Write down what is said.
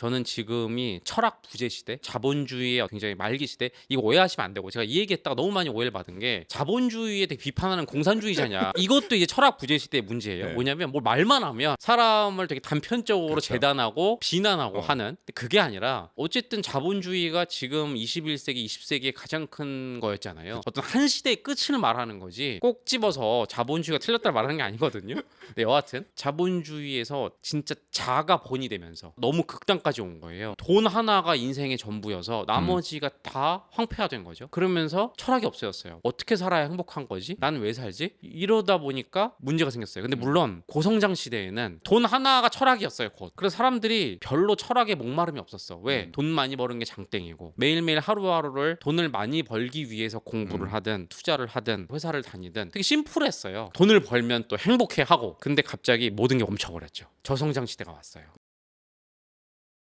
저는 지금이 철학 부재 시대, 자본주의의 굉장히 말기 시대. 이거 오해하시면 안 되고 제가 이 얘기했다가 너무 많이 오해를 받은 게 자본주의에 대해 비판하는 공산주의자냐. 이것도 이제 철학 부재 시대의 문제예요. 네. 뭐냐면 뭐 말만 하면 사람을 되게 단편적으로 그렇죠. 재단하고 비난하고 어. 하는 근데 그게 아니라 어쨌든 자본주의가 지금 21세기, 20세기의 가장 큰 거였잖아요. 어떤 한 시대의 끝을 말하는 거지 꼭 집어서 자본주의가 틀렸다 말하는 게 아니거든요. 네, 여하튼 자본주의에서 진짜 자가 본이 되면서 너무 극단까지 온 거예요. 돈 하나가 인생의 전부여서 나머지가 다 황폐화된 거죠. 그러면서 철학이 없어졌어요. 어떻게 살아야 행복한 거지? 나는 왜 살지? 이러다 보니까 문제가 생겼어요. 근데 물론 고성장 시대에는 돈 하나가 철학이었어요. 곧. 그래서 사람들이 별로 철학에 목마름이 없었어. 왜? 음. 돈 많이 버는 게 장땡이고 매일매일 하루하루를 돈을 많이 벌기 위해서 공부를 음. 하든 투자를 하든 회사를 다니든 되게 심플했어요. 돈을 벌면 또 행복해 하고 근데 갑자기 모든 게 멈춰버렸죠. 저성장 시대가 왔어요.